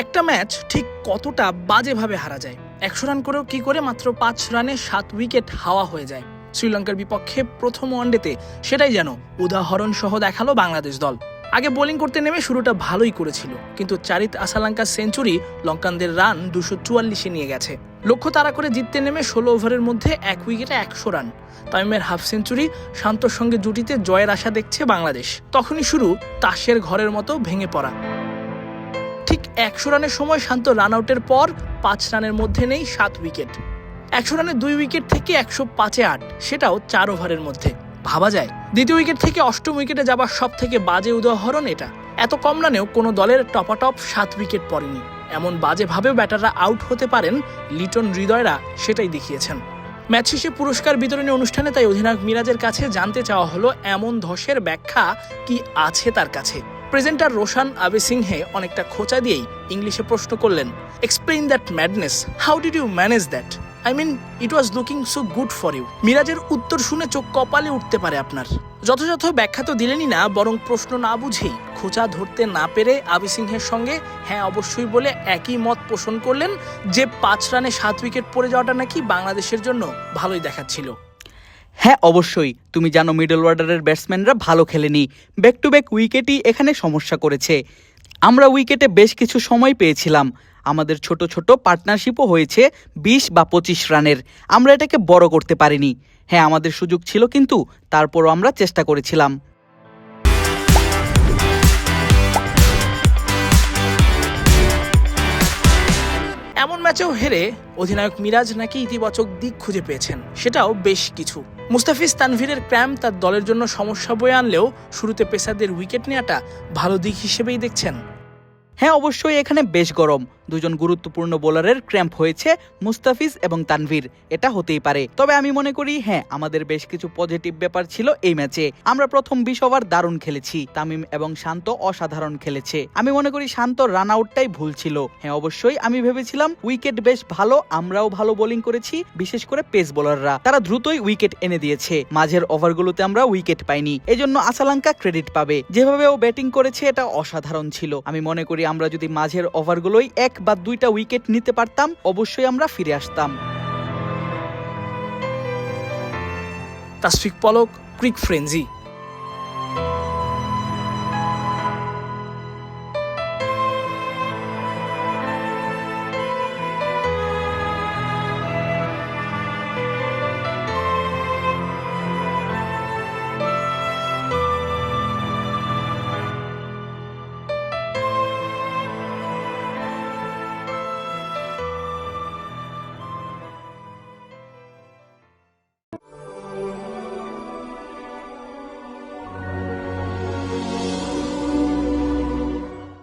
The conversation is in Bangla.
একটা ম্যাচ ঠিক কতটা বাজেভাবে হারা যায়? একশো রান করেও কি করে মাত্র পাঁচ রানে সাত উইকেট হাওয়া হয়ে যায়? শ্রীলঙ্কার বিপক্ষে প্রথম ওয়ানডেতে সেটাই যেন উদাহরণ সহ দেখাল বাংলাদেশ দল। আগে বোলিং করতে নেমে শুরুটা ভালোই করেছিল, কিন্তু চারিত আসালাঙ্কার সেঞ্চুরি লঙ্কানদের রান দুশো চুয়াল্লিশে নিয়ে গেছে। লক্ষ্য তারা করে জিততে নেমে ষোলো ওভারের মধ্যে এক উইকেটে একশো রান। তামিমের হাফ সেঞ্চুরি শান্তর সঙ্গে জুটিতে জয়ের আশা দেখছে বাংলাদেশ। তখনই শুরু তাসের ঘরের মতো ভেঙে পড়া। ঠিক একশো রানের সময় শান্ত রান আউটের পর পাঁচ রানের মধ্যে নেই সাত উইকেট। একশো রানে দুই উইকেট থেকে একশো পাঁচে আট, সেটাও চার ওভারের মধ্যে। ভাবা যায়, দ্বিতীয় উইকেট থেকে অষ্টম উইকেটে যাবার সব থেকে বাজে উদাহরণ এটা। এত কম রানেও কোনো দলের টপাটপ সাত উইকেট পড়েনি। এমন বাজেভাবেও ব্যাটাররা আউট হতে পারেন লিটন হৃদয়রা, সেটাই দেখিয়েছেন। ম্যাচ শেষে পুরস্কার বিতরণী অনুষ্ঠানে তাই অধিনায়ক মিরাজের কাছে জানতে চাওয়া হলো, এমন ধসের ব্যাখ্যা কি আছে তার কাছে? প্রেজেন্টার রোশান আবে সিংহে অনেকটা খোঁচা দিয়েই ইংলিশে প্রশ্ন করলেন explain that madness how did you manage that I mean it was looking so good for you মিরাজের উত্তর শুনে চোখ কপালে উঠতে পারে আপনার। যথাযথ ব্যাখ্যা তো দিলেনই না, বরং প্রশ্ন না বুঝেই খোঁচা ধরতে না পেরে আবি সিংহের সঙ্গে হ্যাঁ অবশ্যই বলে একই মত পোষণ করলেন, যে পাঁচ রানে সাত উইকেট পড়ে যাওয়াটা নাকি বাংলাদেশের জন্য ভালোই দেখাচ্ছিল। হ্যাঁ অবশ্যই। তুমি জানো মিডল অর্ডারের ব্যাটসম্যানরা ভালো খেলেনি। ব্যাক টু ব্যাক উইকেটই এখানে সমস্যা করেছে। আমরা উইকেটে বেশ কিছু সময় পেয়েছিলাম। আমাদের ছোট ছোট পার্টনারশিপও হয়েছে বিশ বা পঁচিশ রানের। আমরা এটাকে বড় করতে পারিনি। হ্যাঁ আমাদের সুযোগ ছিল কিন্তু তারপরও আমরা চেষ্টা করেছিলাম। ম্যাচেও হেরে অধিনায়ক মিরাজ নাকি ইতিবাচক দিক খুঁজে পেয়েছেন, সেটাও বেশ কিছু। মুস্তাফিজ তানভীরের ক্র্যাম তার দলের জন্য সমস্যা বয়ে আনলেও শুরুতে পেশাদের উইকেট নেওয়াটা ভালো দিক হিসেবেই দেখছেন। হ্যাঁ অবশ্যই এখানে বেশ গরম। দুজন গুরুত্বপূর্ণ বোলারের ক্র্যাম্প হয়েছে মুস্তাফিজ এবং তানভীর। এটা হতেই পারে। তবে আমি মনে করি হ্যাঁ আমাদের বেশ কিছু পজিটিভ ব্যাপার ছিল এই ম্যাচে আমরা প্রথম বিশ ওভার দারুণ খেলেছি। তামিম এবং শান্ত অসাধারণ খেলেছে। আমি মনে করি, শান্ত রান আউটটাই ভুল ছিল। হ্যাঁ অবশ্যই আমি ভেবেছিলাম উইকেট বেশ ভালো, আমরাও ভালো বোলিং করেছি, বিশেষ করে পেস বোলাররা তারা দ্রুতই উইকেট এনে দিয়েছে। মাঝের ওভারগুলোতে আমরা উইকেট পাইনি। এজন্য আসালাঙ্কা ক্রেডিট পাবে। যেভাবে ও ব্যাটিং করেছে, এটা অসাধারণ ছিল। আমি মনে করি আমরা যদি মাঝের ওভারগুলোই এক বা দুইটা উইকেট নিতে পারতাম, অবশ্যই আমরা ফিরে আসতাম। তাসফিক পলক, ক্রিক ফ্রেঞ্জি